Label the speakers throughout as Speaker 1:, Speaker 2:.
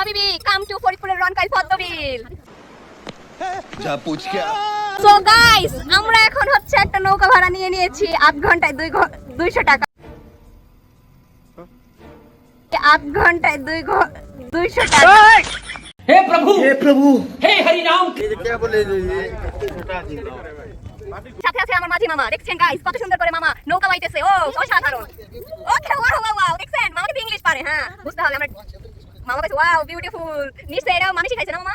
Speaker 1: হাবিবি come to ফরিদপুরের রনকাই পদ্মবিল।
Speaker 2: যা পুচকা।
Speaker 1: সো গাইস আমরা এখন হচ্ছে একটা নৌকা ভাড়া নিয়ে নিয়েছি। আধ ঘন্টায় দুই দুইশো টাকা। আধ ঘন্টায় দুই দুইশো টাকা।
Speaker 3: হে প্রভু! হে প্রভু! হে হরি নাম!
Speaker 1: সাথে আছে আমার মাঝি মামা। দেখছেন গাইস কত সুন্দর করে মামা নৌকা বাইতেছে। ও অসাধারণ। ওকে ওয়াও ওয়াও দেখছেন? মামা কিন্তু ইংলিশ পারে হ্যাঁ। বুঝতে হবে আমরা মামা ওয়াও বিউটিফুল নিশ্চয়ই এটাও মানুষই খাইছে না, মামা?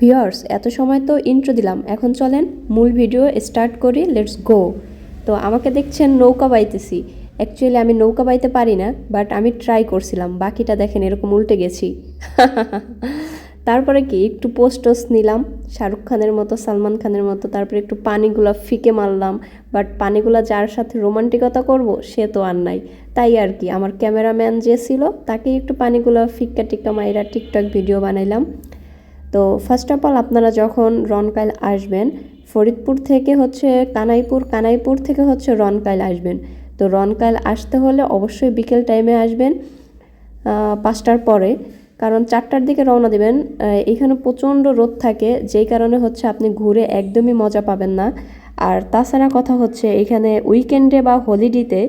Speaker 4: ভিওর্স এত সময় তো ইন্ট্রো দিলাম। এখন চলেন মূল ভিডিও স্টার্ট করি লেটস গো তো আমাকে দেখছেন নৌকা বাইতেছি। অ্যাকচুয়ালি আমি নৌকা বাইতে পারি না বাট আমি ট্রাই করছিলাম। বাকিটা দেখেন, এরকম উল্টে গেছি। তারপরে কি, একটু পোস্টস নিলাম, শাহরুখ খানের মতো, সালমান খানের মতো, তারপরে একটু পানিগুলো ফিকে মারলাম বাট পানিগুলো যার সাথে রোমান্টিকতা করব, সে তো আর নাই। তাই আর কি, আমার ক্যামেরাম্যান যে ছিল তাকে একটু পানিগুলো ফিক্কা টিক্কা মাইরা টিকটক ভিডিও বানাইলাম। তো ফার্স্ট অফ অল আপনারা যখন রনকাইল আসবেন, ফরিদপুর থেকে হচ্ছে কানাইপুর কানাইপুর থেকে হচ্ছে রনকাইল আসবেন। তো রনকাইল আসতে হলে অবশ্যই বিকেল টাইমে আসবেন পাঁচটার পরে। কারণ চারটার দিকে রওনা দিবেন এখানে প্রচণ্ড রোদ থাকে, যেই কারণে হচ্ছে আপনি ঘুরে একদমই মজা পাবেন না। আর তাছাড়া কথা হচ্ছে, এখানে উইকেন্ডে বা হলিডেতে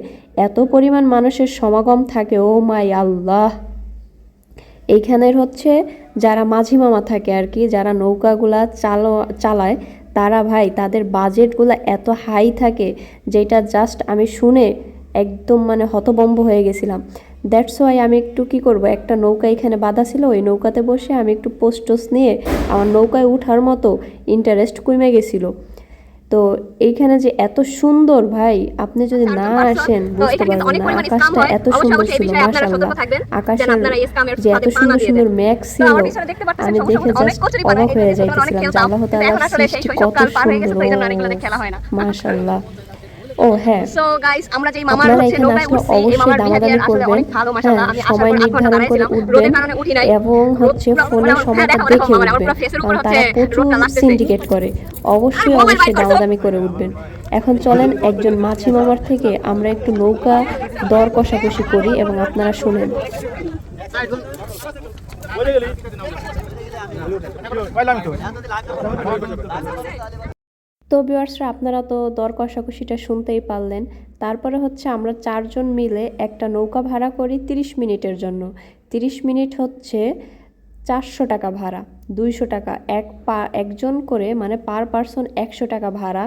Speaker 4: এত পরিমাণ মানুষের সমাগম থাকে, ও মাই আল্লাহ। এইখানের হচ্ছে যারা মাঝি মামা থাকে আর কি, যারা নৌকাগুলা চালো, চালায়, তারা ভাই তাদের বাজেটগুলো এত হাই থাকে, যেটা জাস্ট আমি শুনে একদম মানে হতবম্ব হয়ে গেছিলাম। দ্যাটস ওয়াই আমি একটু কি করব? একটা নৌকা এখানে বাঁধা ছিল ওই নৌকাতে বসে আমি একটু পোস্টস নিয়ে আমার নৌকায় উঠার মতো ইন্টারেস্ট কমে গেছিল। তো এইখানে যে এত সুন্দর ভাই আপনি যদি না আসেন বুঝতে পারবেন না আকাশটা এত সুন্দর ছিল মাশাআল্লাহ। আকাশের যে এত সুন্দর সুন্দর। ম্যাঘ ছিল আমি দেখে জাস্ট অবাক হয়ে যাইতেছিলাম যে আল্লাহ
Speaker 1: সেই
Speaker 4: সৃষ্টি কত সুন্দর। মাশাআল্লাহ। ও হ্যাঁ।
Speaker 1: সো গাইস আমরা যেই মামার হচ্ছে নৌকায় উঠছি এই
Speaker 4: অবশ্যই
Speaker 1: মামার বিহেভিয়ার আসলে অনেক ভালো মাশাআল্লাহ।
Speaker 4: হ্যাঁ
Speaker 1: আমি
Speaker 4: নির্ধারণ করে
Speaker 1: দাঁড়াইছিলাম
Speaker 4: উঠবেন
Speaker 1: রোদের কারণে উঠি নাই।
Speaker 4: এবং হচ্ছে ফোনের
Speaker 1: হ্যাঁ,
Speaker 4: সময়টা
Speaker 1: দেখো, দেখো,
Speaker 4: উঠবেন। তারা প্রচুর সিন্ডিকেট করে। অবশ্যই অবশ্যই? দামাদামি করে উঠবেন। এখন চলেন একজন মাছি মামার থেকে আমরা একটু নৌকা দর কষাকষি করি এবং আপনারা শুনেন। তো ভিউয়ার্সরা আপনারা তো দর কষাকষিটা শুনতেই পারলেন। তারপরে হচ্ছে আমরা চারজন মিলে একটা নৌকা ভাড়া করি তিরিশ মিনিটের জন্য। তিরিশ মিনিট হচ্ছে চারশো টাকা ভাড়া, দুইশো টাকা। এক পা, একজন করে মানে পার পারসন একশো টাকা ভাড়া।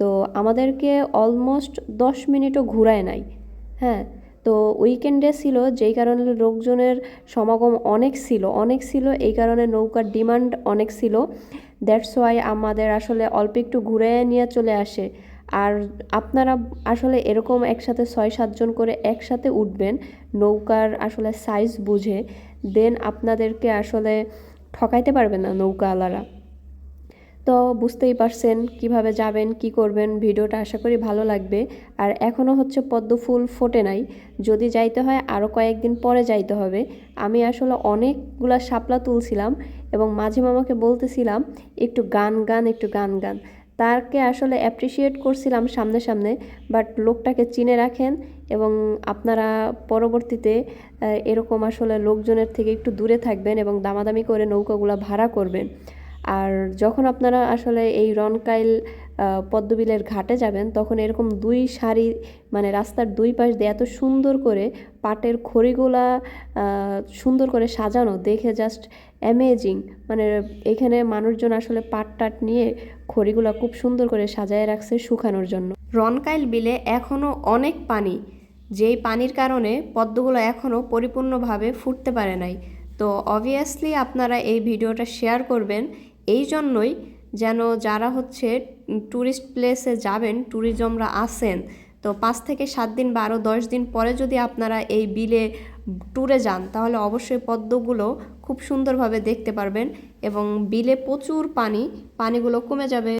Speaker 4: তো আমাদেরকে অলমোস্ট দশ মিনিটও ঘুরায় নাই। হ্যাঁ তো উইকেন্ডে ছিল, যেই কারণে লোকজনের সমাগম অনেক ছিল অনেক ছিল। এই কারণে নৌকার ডিমান্ড অনেক ছিল। দ্যাটস ওয়াই আমাদের আসলে অল্প একটু ঘুরে নিয়ে চলে আসে। আর আপনারা আসলে এরকম একসাথে ছয় সাতজন করে একসাথে উঠবেন, নৌকার আসলে সাইজ বুঝে দেন আপনাদেরকে আসলে ঠকাইতে পারবে না নৌকাওয়ালারা। তো বুঝতেই পারছেন কীভাবে যাবেন, কি করবেন, ভিডিওটা আশা করি ভালো লাগবে। আর এখনও হচ্ছে পদ্ম ফুল ফোটে নাই। যদি যাইতে হয় আরও কয়েকদিন পরে যাইতে হবে। আমি আসলে অনেকগুলা শাপলা তুলছিলাম এবং মাঝে মামাকে বলতেছিলাম, একটু গান গান, একটু গান গান। তাকে আসলে অ্যাপ্রিসিয়েট করছিলাম সামনে সামনে বাট লোকটাকে চিনে রাখেন এবং আপনারা পরবর্তীতে এরকম আসলে লোকজনের থেকে একটু দূরে থাকবেন এবং দামাদামি করে নৌকাগুলো ভাড়া করবেন। আর যখন আপনারা আসলে এই রনকাইল পদ্মবিলের ঘাটে যাবেন, তখন এরকম দুই সারি মানে রাস্তার দুই পাশ দিয়ে এত সুন্দর করে পাটের খড়িগুলা সুন্দর করে সাজানো, দেখে জাস্ট অ্যামেজিং মানে এখানে মানুষজন আসলে পাট টাট নিয়ে খড়িগুলা খুব সুন্দর করে সাজায় রাখছে শুকানোর জন্য। রনকাইল বিলে এখনও অনেক পানি, যেই পানির কারণে পদ্মগুলো এখনও পরিপূর্ণভাবে ফুটতে পারে নাই। তো অবভিয়াসলি আপনারা এই ভিডিওটা শেয়ার করবেন এই জন্যই যেন যারা হচ্ছে ট্যুরিস্ট প্লেসে যাবেন ট্যুরিজমরা আসেন তো পাঁচ থেকে সাত দিন বা আরও দশ দিন পরে যদি আপনারা এই বিলে ট্যুরে যান, তাহলে অবশ্যই পদ্মগুলো খুব সুন্দরভাবে দেখতে পারবেন এবং বিলে প্রচুর পানি, পানিগুলো কমে যাবে।